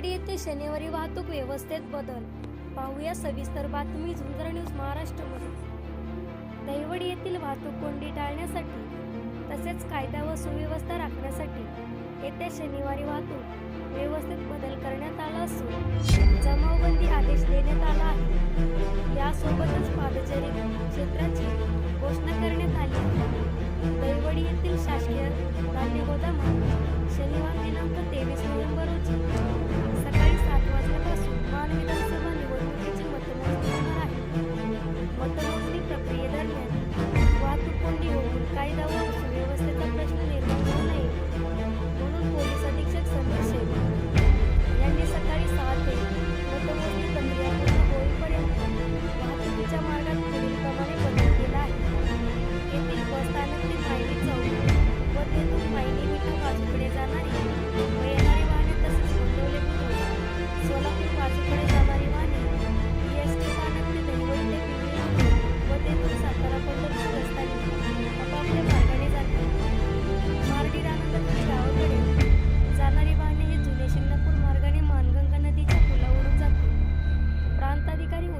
दहिवडी येथे शनिवारी वाहतूक व्यवस्थेत बदल. पाहूया सविस्तर बातमी झुंजर न्यूज महाराष्ट्रमध्ये. दहिवडी येथील वाहतूक कोंडी टाळण्यासाठी तसेच कायदा व सुव्यवस्था राखण्यासाठी येत्या शनिवारी वाहतूक व्यवस्थेत बदल करण्यात आला असून जमावबंदी आदेश देण्यात आला आहे. यासोबतच पादचारी क्षेत्राची घोषणा करण्यात आली आहे. दहिवडी येथील शासकीय धान्य गोदामात शनिवार दिनांक तेवीस नोव्हेंबर रोजी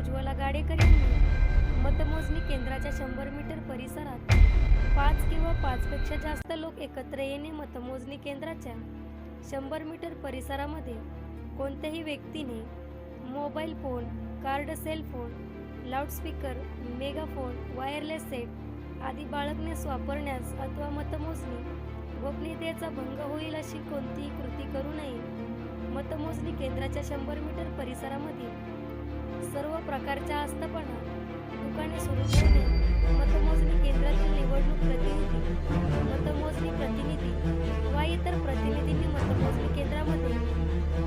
उज्ज्वला गाडेकर यांनी मतमोजणी केंद्राच्या शंभर मीटर परिसरात पाच किंवा पाचपेक्षा जास्त लोक एकत्र येणे मतमोजणी केंद्राच्या शंभर मीटर परिसरामध्ये कोणत्याही व्यक्तीने mobile phone card cell phone loudspeaker megaphone wireless set आदी बाळगण्यास वापरण्यास अथवा मतमोजणी गोपनीयतेचा भंग होईल अशी कोणतीही कृती करू नये. मतमोजणी केंद्राच्या शंभर मीटर परिसरामध्ये प्रकारच्या आस्थापना दुकाने सुरू करणे मतमोजणी केंद्रातील निवडणूक प्रतिनिधी मतमोजणी प्रतिनिधी वा इतर प्रतिनिधींनी मतमोजणी केंद्रामध्ये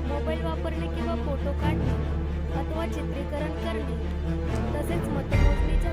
मोबाईल वापरणे किंवा फोटो काढणे अथवा चित्रीकरण करणे तसेच मतमोजणीच्या